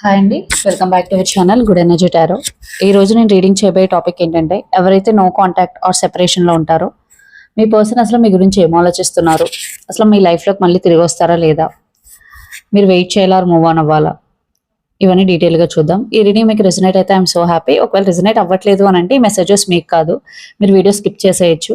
Hi అండి. Welcome back to our channel good energy tarot ఈ రోజు నేను రీడింగ్ చేయబోయే టాపిక్ ఏంటంటే ఎవరైతే నో కాంటాక్ట్ ఆర్ సెపరేషన్లో ఉంటారో మీ పర్సన్ అసలు మీ గురించి ఏం ఆలోచిస్తున్నారు? అసలు మీ లైఫ్లోకి మళ్ళీ తిరిగి వస్తారా లేదా? మీరు వెయిట్ చేయాలా మూవ్ ఆన్ అవ్వాలా? ఇవన్నీ డీటెయిల్గా చూద్దాం. ఈ రీడింగ్ మీకు రిజనేట్ అయితే ఐఎమ్ సో హ్యాపీ ఒకవేళ రిజనేట్ అవ్వట్లేదు అని అంటే ఈ మెసేజెస్ మీకు కాదు. మీరు వీడియో స్కిప్ చేసేయచ్చు.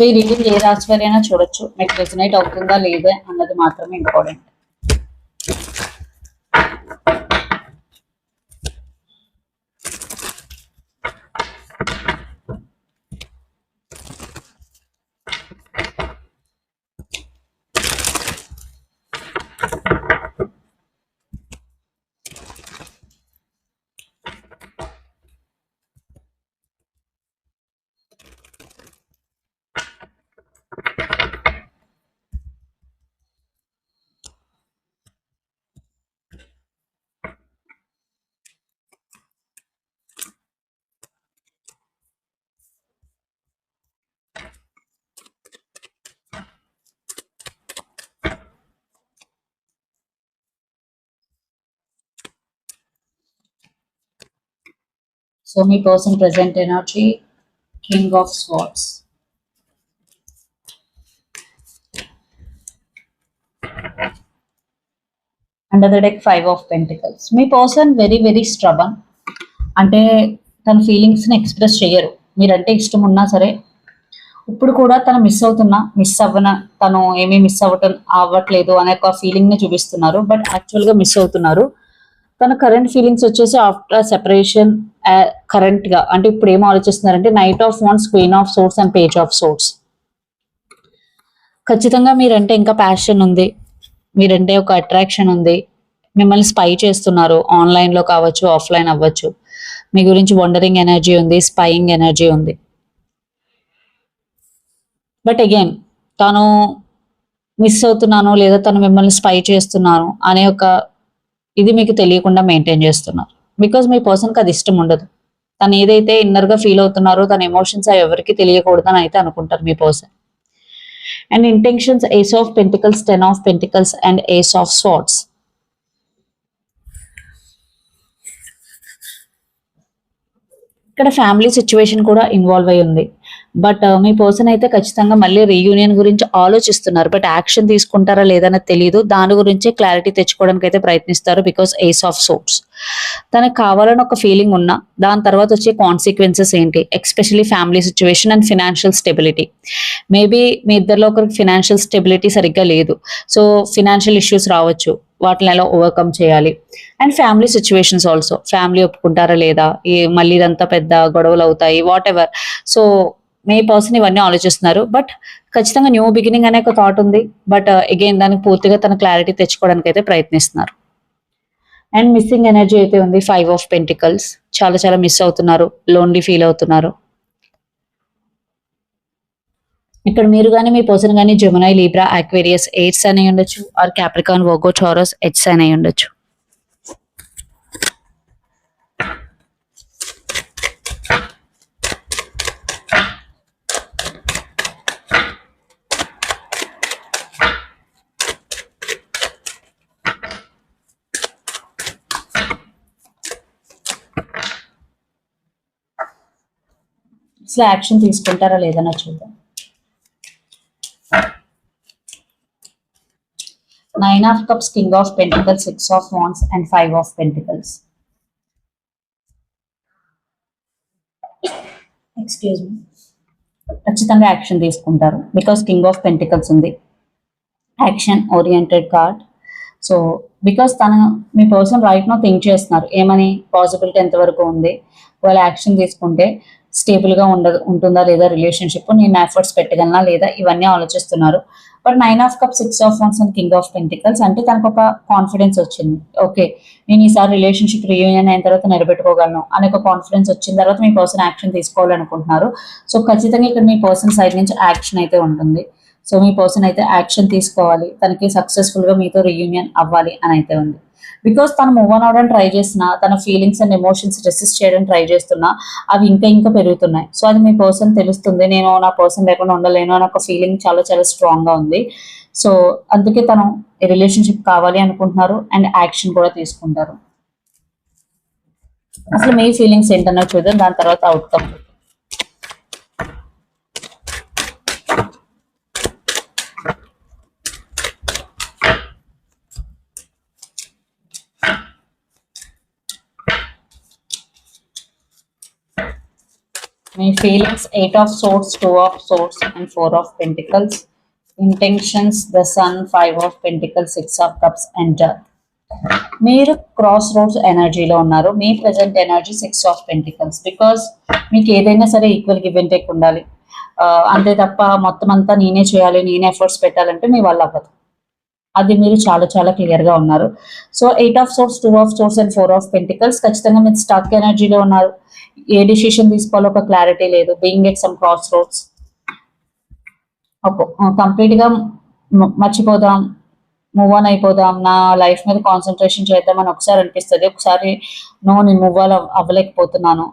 సో ఈ రీడింగ్ ఏ రాశి వారైనా చూడొచ్చు మీకు రెసినేట్ అవుతుందా లేదా అన్నది మాత్రమే important so me person present energy king of swords under the deck five of pentacles me person very very stubborn అంటే తన ఫీలింగ్స్ని ఎక్స్ప్రెస్ చేయరు. మీరంటే ఇష్టం ఉన్నా సరే ఇప్పుడు కూడా తను మిస్ అవుతున్నా మిస్ అవ్వన తను ఏమీ మిస్ అవ్వటం అవ్వట్లేదు అనే ఒక ఫీలింగ్ని చూపిస్తున్నారు. బట్ యాక్చువల్గా మిస్ అవుతున్నారు. తన కరెంట్ ఫీలింగ్స్ వచ్చేసి ఆఫ్టర్ సెపరేషన్ కరెంట్గా అంటే ఇప్పుడు ఏం ఆలోచిస్తున్నారంటే knight of wands queen of swords and page of swords ఖచ్చితంగా మీరంటే ఇంకా ప్యాషన్ ఉంది. మీరంటే ఒక అట్రాక్షన్ ఉంది. మిమ్మల్ని స్పై చేస్తున్నారు. ఆన్లైన్లో కావచ్చు ఆఫ్లైన్ అవ్వచ్చు. మీ గురించి వండరింగ్ ఎనర్జీ ఉంది స్పైయింగ్ ఎనర్జీ ఉంది. బట్ అగైన్ తను మిస్ అవుతున్నాను లేదా తను మిమ్మల్ని స్పై చేస్తున్నాను అనే ఒక ఇది మీకు తెలియకుండా మెయింటైన్ చేస్తున్నారు బికాజ్ మీ పర్సన్కి అది ఇష్టం ఉండదు. తను ఏదైతే ఇన్నర్గా ఫీల్ అవుతున్నారో తన ఎమోషన్స్ అవి ఎవరికి తెలియకూడదని అయితే అనుకుంటారు మీ person and intentions ace of pentacles ten of pentacles and ace of swords ఇక్కడ ఫ్యామిలీ సిచ్యువేషన్ కూడా ఇన్వాల్వ్ అయి ఉంది. బట్ uh, మీ పర్సన్ అయితే ఖచ్చితంగా మళ్ళీ రీయూనియన్ గురించి ఆలోచిస్తున్నారు. బట్ యాక్షన్ తీసుకుంటారా లేదన్నది తెలియదు దాని గురించి క్లారిటీ తెచ్చుకోవడానికి అయితే ప్రయత్నిస్తారు బికాస్ ఏస్ ఆఫ్ సోర్స్ తనకు కావాలని ఒక ఫీలింగ్ ఉన్నా దాని తర్వాత వచ్చే కాన్సిక్వెన్సెస్ ఏంటి? Especially family situation and financial stability maybe మీ ఇద్దరిలో ఒకరికి ఫినాన్షియల్ స్టెబిలిటీ సరిగ్గా లేదు. సో ఫినాన్షియల్ ఇష్యూస్ రావచ్చు. వాటిని ఎలా ఓవర్కమ్ చేయాలి? And family situations also family ఒప్పుకుంటారా లేదా? మళ్ళీ ఇదంతా పెద్ద గొడవలు అవుతాయి. వాట్ ఎవర్ సో మే పర్సన్ ఇవన్నీ ఆలోచిస్తున్నారు. బట్ ఖచ్చితంగా న్యూ బిగినింగ్ అనే ఒక థాట్ ఉంది. బట్ అగైన్ uh, దానికి పూర్తిగా తన క్లారిటీ తెచ్చుకోవడానికి అయితే ప్రయత్నిస్తున్నారు. అండ్ మిస్సింగ్ ఎనర్జీ అయితే ఉంది. ఫైవ్ ఆఫ్ పెంటికల్స్ చాలా చాలా మిస్ అవుతున్నారు. లోన్లీ ఫీల్ అవుతున్నారు. ఇక్కడ మీరు కానీ మీ పర్సన్ కానీ జమునై లీబ్రా ఆక్వేరియస్ ఎయిట్స్ అని ఉండొచ్చు. ఆర్ క్యాప్రికాన్ వోగో చోరస్ హెచ్స్ అని ఉండొచ్చు. అసలు యాక్షన్ తీసుకుంటారా లేదన్నా చూద్దాం. Nine of cups king of pentacles six of wands and five of pentacles excuse me ఖచ్చితంగా యాక్షన్ తీసుకుంటారు. బికాస్ కింగ్ ఆఫ్ పెంటికల్స్ ఉంది. Action oriented card so because తను మీ పర్సన్ రైట్ నో థింక్ చేస్తున్నారు. ఏమని? పాసిబిలిటీ ఎంతవరకు ఉంది? వాళ్ళు యాక్షన్ తీసుకుంటే స్టేబుల్గా ఉండదు ఉండ ఉంటుందా లేదా రిలేషన్షిప్ నేను ఎఫర్ట్స్ పెట్టగలనా లేదా? ఇవన్నీ ఆలోచిస్తున్నారు. But nine of cup six of wands and king of pentacles అంటే తనకు ఒక కాన్ఫిడెన్స్ వచ్చింది. ఓకే నేను ఈసారి రిలేషన్షిప్ రియూనియన్ అయిన తర్వాత నిలబెట్టుకోగలను అనే ఒక కాన్ఫిడెన్స్ వచ్చిన తర్వాత మీ పర్సన్ యాక్షన్ తీసుకోవాలనుకుంటున్నారు. సో ఖచ్చితంగా ఇక్కడ మీ పర్సన్ సైడ్ నుంచి యాక్షన్ అయితే ఉంటుంది. సో మీ పర్సన్ అయితే యాక్షన్ తీసుకోవాలి. తనకి సక్సెస్ఫుల్గా మీతో రియూనియన్ అవ్వాలి అని అయితే ఉంది. బికాస్ తను మూవ్ ఆన్ అవడం ట్రై చేసిన తన ఫీలింగ్స్ అండ్ ఎమోషన్స్ రెసిస్ట్ చేయడం ట్రై చేస్తున్నా అవి ఇంకా ఇంకా పెరుగుతున్నాయి. సో అది మీ పర్సన్ తెలుస్తుంది. నేను నా పర్సన్ లేకుండా ఉండలేను అని ఒక ఫీలింగ్ చాలా చాలా స్ట్రాంగ్గా ఉంది. సో అందుకే తను రిలేషన్షిప్ కావాలి అనుకుంటున్నారు అండ్ యాక్షన్ కూడా తీసుకుంటారు. అసలు మీ ఫీలింగ్స్ ఏంటన్నా చూద్దాం. దాని తర్వాత outcome me feelings eight of swords two of swords and four of pentacles intentions the sun five of pentacles six of cups and మీరు క్రాస్ రోడ్స్ ఎనర్జీలో ఉన్నారు. మీ present energy six of pentacles because మీకు ఏదైనా సరే equal give and take ఉండాలి. అంతే తప్ప మొత్తం అంతా నేనే చేయాలి నేనే ఎఫర్ట్స్ పెట్టాలంటే మీ వల్ల అవ్వదు. అది మీరు చాలా చాలా క్లియర్గా ఉన్నారు. So eight of swords two of swords and four of pentacles ఖచ్చితంగా మీరు స్టాక్ ఎనర్జీలో ఉన్నారు. ఏ డిసిషన్ తీసుకోవాలో ఒక క్లారిటీ లేదు. Being at some crossroads కంప్లీట్గా మర్చిపోదాం. మూవ్ ఆన్ అయిపోదాం. నా లైఫ్ మీద కాన్సన్ట్రేషన్ చేద్దాం అని ఒకసారి అనిపిస్తుంది. ఒకసారి నో నేను మూవ్ ఆన్ అవ్వలేకపోతున్నాను.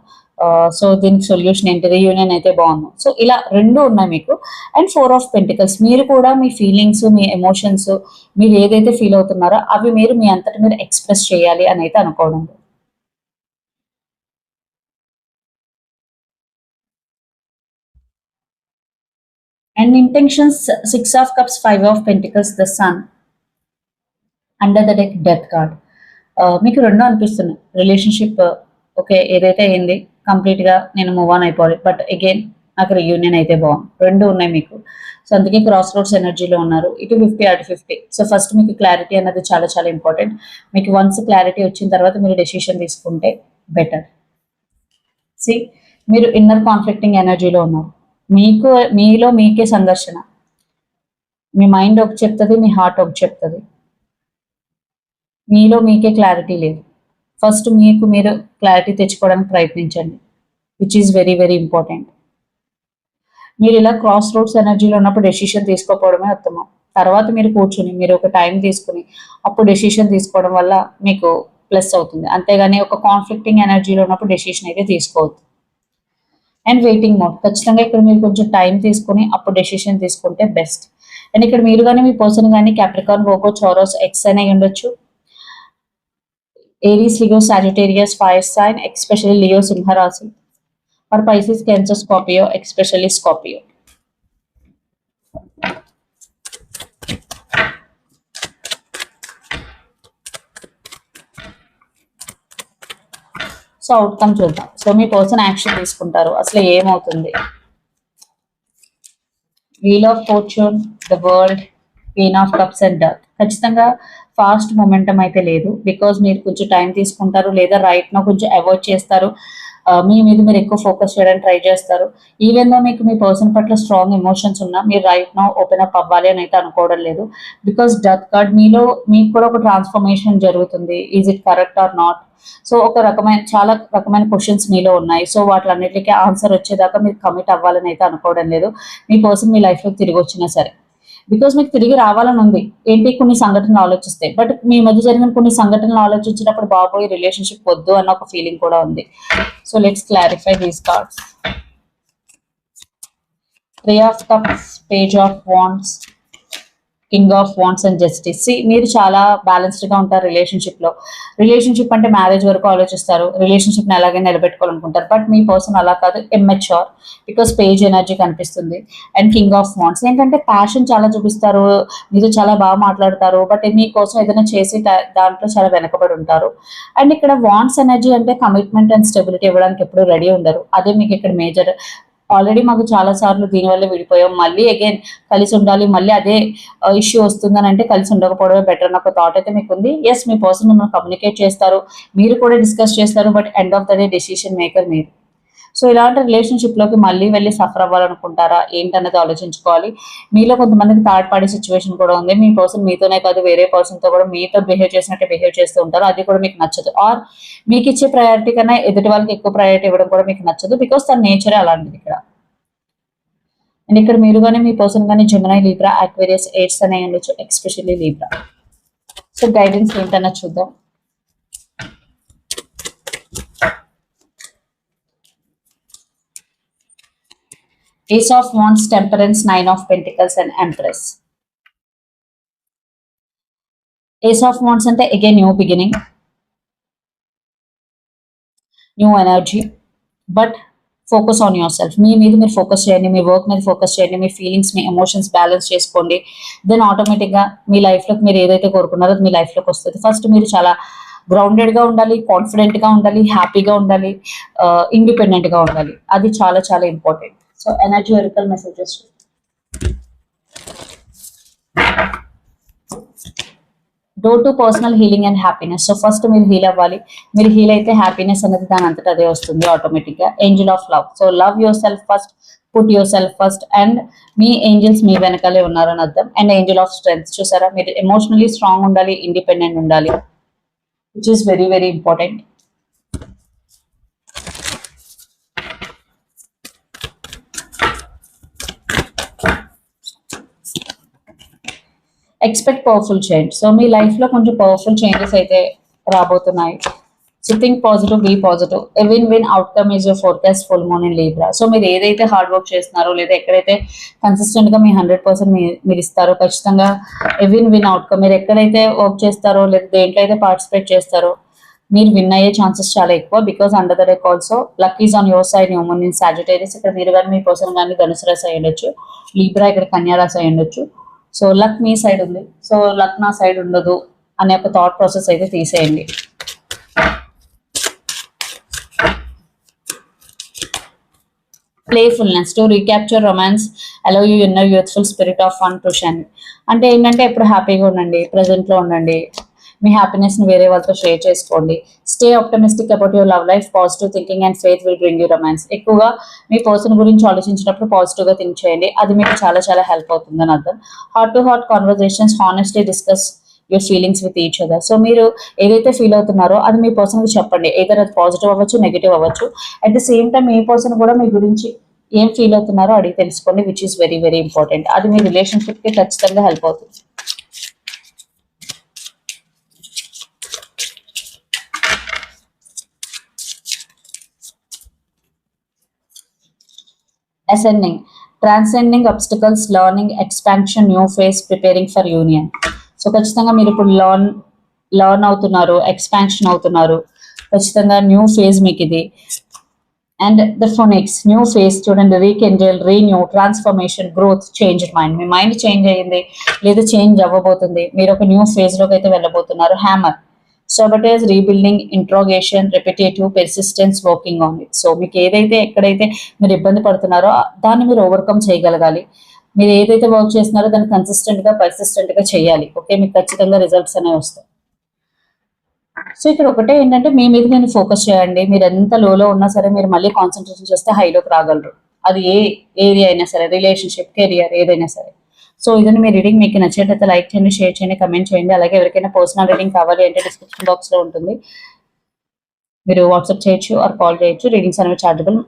సో దీనికి సొల్యూషన్ ఏంటి రీయూనియన్ అయితే బాగుంది. సో ఇలా రెండు ఉన్నాయి మీకు. అండ్ ఫోర్ ఆఫ్ పెంటికల్స్ మీరు కూడా మీ ఫీలింగ్స్ మీ ఎమోషన్స్ మీరు ఏదైతే ఫీల్ అవుతున్నారో అవి మీరు మీ అంతటి మీరు ఎక్స్ప్రెస్ చేయాలి అని అయితే అనుకోవడం and and six six cups cups five of pentacles sun. Under the deck death card మీకు రెండు అనిపిస్తున్నాయి రిలేషన్షిప్ ఓకే uh, ఏదైతే అయింది కంప్లీట్గా నేను మూవ్ ఆన్ అయిపోవాలి. బట్ అగైన్ నాకు రియూనియన్ అయితే బాగుంది. రెండు ఉన్నాయి మీకు. సో అందుకే క్రాస్ రోడ్స్ ఎనర్జీలో ఉన్నారు ఇటు ఫిఫ్టీ అటు ఫిఫ్టీ సో ఫస్ట్ మీకు క్లారిటీ అనేది చాలా చాలా ఇంపార్టెంట్ మీకు వన్స్ క్లారిటీ వచ్చిన తర్వాత మీరు డెసిషన్ తీసుకుంటే బెటర్ సి మీరు ఇన్నర్ కాన్ఫ్లిక్టింగ్ ఎనర్జీలో ఉన్నారు. మీకు మీలో మీకే సంఘర్షణ. మీ మైండ్ ఒక చెప్తుంది మీ హార్ట్ ఒక చెప్తుంది. మీలో మీకే క్లారిటీ లేదు. ఫస్ట్ మీకు మీరు క్లారిటీ తెచ్చుకోవడానికి ప్రయత్నించండి which is very very important మీరు ఇలా క్రాస్ రోడ్స్ ఎనర్జీలో ఉన్నప్పుడు డెసిషన్ తీసుకోకపోవడమే ఉత్తమం. తర్వాత మీరు కూర్చుని మీరు ఒక టైం తీసుకుని అప్పుడు డెసిషన్ తీసుకోవడం వల్ల మీకు ప్లస్ అవుతుంది. అంతేగాని ఒక కాన్ఫ్లిక్టింగ్ ఎనర్జీలో ఉన్నప్పుడు డెసిషన్ అయితే తీసుకోవద్దు. అండ్ వెయిటింగ్ మోడ్ ఖచ్చితంగా ఇక్కడ మీరు కొంచెం టైం తీసుకుని అప్పుడు డెసిషన్ తీసుకుంటే బెస్ట్ అండ్ ఇక్కడ మీరు కానీ మీ పర్సన్ కానీ క్యాప్రికాన్ గోకో చోరోస్ ఎక్స్ అనే ఉండొచ్చు. Aries Leo Sagittarius fire sign especially Leo సింహరాశి. Or Pisces Cancer Scorpio especially Scorpio so outcome చూద్దాం. సో మీ పర్సన్ యాక్షన్ తీసుకుంటారు. అసలు ఏమవుతుంది? Wheel of fortune the world queen of cups and dearth ఖచ్చితంగా ఫాస్ట్ మూమెంటం అయితే లేదు. బికాజ్ మీరు కొంచెం టైం తీసుకుంటారు లేదా రైట్ నో కొంచెం అవాయిడ్ చేస్తారు. మీ మీద మీరు ఎక్కువ ఫోకస్ చేయడానికి ట్రై చేస్తారు. ఈవెన్ దో మీకు మీ పర్సన్ పట్ల స్ట్రాంగ్ ఎమోషన్స్ ఉన్నా మీరు రైట్ నో ఓపెన్ అప్ అవ్వాలి అని అయితే అనుకోవడం లేదు. బికాస్ డెత్ కార్డ్ మీలో మీకు కూడా ఒక ట్రాన్స్ఫర్మేషన్ జరుగుతుంది. Is it correct or not so ఒక రకమైన చాలా రకమైన క్వశ్చన్స్ మీలో ఉన్నాయి. సో వాటిలన్నిటికీ ఆన్సర్ వచ్చేదాకా మీరు కమిట్ అవ్వాలని అయితే అనుకోవడం లేదు. మీ పర్సన్ మీ లైఫ్లో తిరిగి వచ్చినా సరే. బికాస్ మీకు తిరిగి రావాలని ఉంది. ఏంటి? కొన్ని సంఘటనలు ఆలోచిస్తే. బట్ మీ మధ్య జరిగిన కొన్ని సంఘటనలు ఆలోచించినప్పుడు బాబోయ్ రిలేషన్షిప్ వద్దు అన్న ఒక ఫీలింగ్ కూడా ఉంది. So let's clarify these cards three of cups page of wands king of wands and justice మీరు చాలా బ్యాలెన్స్డ్గా ఉంటారు రిలేషన్షిప్లో. రిలేషన్షిప్ అంటే మ్యారేజ్ వరకు ఆలోచిస్తారు. రిలేషన్షిప్ని అలాగే నిలబెట్టుకోవాలనుకుంటారు. బట్ మీ పర్సన్ అలా కాదు ఎమ్మెచ్యూర్ బికాస్ పేజ్ ఎనర్జీ కనిపిస్తుంది. అండ్ కింగ్ ఆఫ్ వాంట్స్ ఏంటంటే ప్యాషన్ చాలా చూపిస్తారు. మీరు చాలా బాగా మాట్లాడతారు. బట్ మీకోసం ఏదైనా చేసి దాంట్లో చాలా వెనకబడి ఉంటారు. అండ్ ఇక్కడ వాంట్స్ ఎనర్జీ అంటే కమిట్మెంట్ అండ్ స్టెబిలిటీ ఇవ్వడానికి ఎప్పుడు రెడీ ఉండరు. అదే మీకు ఇక్కడ మేజర్ ఆల్రెడీ మాకు చాలా సార్లు దీనివల్ల విడిపోయాం. మళ్ళీ అగైన్ కలిసి ఉండాలి. మళ్ళీ అదే ఇష్యూ వస్తుందని అంటే కలిసి ఉండకపోవడమే బెటర్ అన్న ఒక థాట్ అయితే మీకు ఉంది ఎస్ మీ పర్సన్ మిమ్మల్ని కమ్యూనికేట్ చేస్తారు. మీరు కూడా డిస్కస్ చేస్తారు. But end of the day decision maker మీరు. సో ఇలాంటి రిలేషన్షిప్లోకి మళ్ళీ వెళ్ళి సఫర్ అవ్వాలనుకుంటారా? ఏంటన్నది ఆలోచించుకోవాలి. మీలో కొంతమందికి థర్డ్ పార్టీ సిచ్యువేషన్ కూడా ఉంది. మీ పర్సన్ మీతోనే కాదు వేరే పర్సన్తో కూడా మీతో బిహేవ్ చేసినట్టు బిహేవ్ చేస్తూ ఉంటారు. అది కూడా మీకు నచ్చదు. ఆర్ మీకు ఇచ్చే ప్రయారిటీ కన్నా ఎదుటి వాళ్ళకి ఎక్కువ ప్రయారిటీ ఇవ్వడం కూడా మీకు నచ్చదు. బికాస్ తన నేచరే అలాంటిది ఇక్కడ. అండ్ ఇక్కడ మీరు కానీ మీ పర్సన్ కానీ జమునై లీబ్రా అక్వేరియస్ ఎయిడ్స్ అనే ఉండొచ్చు ఎక్స్పెషల్లీ లీబ్రా సో గైడెన్స్ ఏంటన్నా చూద్దాం. Ace of wands temperance nine of pentacles and empress ace of wands అంటే again new beginning new energy but focus on yourself మీ మీద మీరు ఫోకస్ చేయండి మీ వర్క్ మీద ఫోకస్ చేయండి మీ ఫీలింగ్స్ మీ ఎమోషన్స్ బ్యాలెన్స్ చేసుకోండి. దెన్ ఆటోమేటిక్గా మీ లైఫ్లోకి మీరు ఏదైతే కోరుకున్నారో అది మీ లైఫ్లోకి వస్తుంది. ఫస్ట్ మీరు చాలా గ్రౌండెడ్గా ఉండాలి కాన్ఫిడెంట్గా ఉండాలి హ్యాపీగా ఉండాలి uh, ఇండిపెండెంట్గా ఉండాలి. అది చాలా చాలా important so energy oracle messages due to personal healing and happiness so first మీరు హీల్ అవ్వాలి. మీరు హీల్ అయితే హ్యాపీనెస్ అనేది దాని అంతటా అదే వస్తుంది ఆటోమేటిక్గా. Angel of love so love yourself first put yourself first and me angels మీ వెనకాలే ఉన్నారని అర్థం. అండ్ ఏంజిల్ ఆఫ్ స్ట్రెంగ్స్ చూసారా? మీరు ఎమోషనలీ స్ట్రాంగ్ ఉండాలి ఇండిపెండెంట్ ఉండాలి which is very very important expect powerful change so మీ లైఫ్లో కొంచెం పవర్ఫుల్ చేంజెస్ అయితే రాబోతున్నాయి. So think positive be positive win win outcome is your forecast full moon in Libra so మీరు ఏదైతే హార్డ్ వర్క్ చేస్తున్నారో లేదా ఎక్కడైతే కన్సిస్టెంట్గా మీ హండ్రెడ్ పర్సెంట్ మీరు ఇస్తారో ఖచ్చితంగా విన్ విన్ అవుట్కమ్ మీరు ఎక్కడైతే వర్క్ చేస్తారో లేదా దేంట్లో అయితే పార్టిసిపేట్ చేస్తారో మీరు విన్ అయ్యే ఛాన్సెస్ చాలా ఎక్కువ. Because under the deck also luck is on your side new moon in Sagittarius ఇక్కడ మీరు కానీ మీ పర్సన్ కానీ ధనుసు రాసి అయ్యుండొచ్చు. లీబ్రా ఇక్కడ కన్యా రాసి అయ్యుండొచ్చు. సో లక్ మీ సైడ్ ఉంది. సో లక్ నా సైడ్ ఉండదు అనే ఒక థాట్ ప్రాసెస్ అయితే తీసేయండి. Playfulness to recapture romance allow you inner youthful spirit of fun to shun అంటే ఏంటంటే ఎప్పుడు హ్యాపీగా ఉండండి ప్రజెంట్లో లో ఉండండి. మీ హ్యాపీనెస్ని వేరే వాళ్ళతో షేర్ చేసుకోండి. Stay optimistic about your love life positive thinking and faith will bring you romance ఎక్కువగా మీ పర్సన్ గురించి ఆలోచించినప్పుడు పాజిటివ్గా థింక్ చేయండి. అది మీకు చాలా చాలా హెల్ప్ అవుతుందని అర్థం. Heart to heart conversations honestly discuss your feelings with each other so మీరు ఏదైతే ఫీల్ అవుతున్నారో అది మీ పర్సన్కి చెప్పండి. ఏదైనా అది పాజిటివ్ అవ్వచ్చు నెగిటివ్ అవ్వచ్చు. అట్ ద సేమ్ టైం మీ పర్సన్ కూడా మీ గురించి ఏం ఫీల్ అవుతున్నారో అడిగి తెలుసుకోండి which is very very important అది మీ రిలేషన్షిప్కి ఖచ్చితంగా హెల్ప్ అవుతుంది. Ascending transcending obstacles learning expansion new phase preparing for union so ఖచ్చితంగా మీరు ఇప్పుడు లర్న్ లర్న్ అవుతున్నారు ఎక్స్పాన్షన్ అవుతున్నారు. ఖచ్చితంగా న్యూ ఫేజ్ మీకు ఇది. And the phoenix new face చూడండి rekindle renew transformation growth change mind మీ మైండ్ చేంజ్ అయ్యింది లేదా చేంజ్ అవ్వబోతుంది. మీరు ఒక న్యూ ఫేజ్లోకి అయితే వెళ్ళబోతున్నారు. Hammer sabotage rebuilding interrogation repetitive persistence working on it so మీకు ఏదైతే ఎక్కడైతే మీరు ఇబ్బంది పడుతున్నారో దాన్ని మీరు ఓవర్కమ్ చేయగలగాలి. మీరు ఏదైతే వర్క్ చేస్తున్నారో దాన్ని కన్సిస్టెంట్గా పర్సిస్టెంట్గా చేయాలి. ఓకే మీకు ఖచ్చితంగా రిజల్ట్స్ అనేవి వస్తాయి. సో ఇక్కడ ఒకటే ఏంటంటే మీ మీద నేను ఫోకస్ చేయండి. మీరు ఎంత లోలో ఉన్నా సరే మీరు మళ్ళీ కాన్సన్ట్రేషన్ చేస్తే హైలోకి రాగలరు. అది ఏ ఏరియా అయినా సరే రిలేషన్షిప్ కెరియర్ ఏదైనా సరే. సో ఇదని మీ రీడింగ్ మీకు నచ్చేటైతే లైక్ చేయండి షేర్ చేయండి కమెంట్ చేయండి. అలాగే ఎవరికైనా పర్సనల్ రీడింగ్ కావాలి అంటే డిస్క్రిప్షన్ బాక్స్లో ఉంటుంది. మీరు వాట్సాప్ చేయొచ్చు ఆర్ కాల్ చేయొచ్చు. రీడింగ్స్ అనేవి చార్జబుల్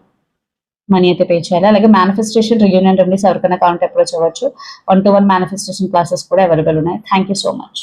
మనీ అయితే పే చేయాలి. అలాగే మేనిఫెస్టేషన్ రియూనియన్ రెమెడీస్ ఎవరికైనా కావాలంటే అప్రోచ్ అవ్వచ్చు. One to one manifestation classes కూడా అవైలబుల్ ఉన్నాయి. Thank you so much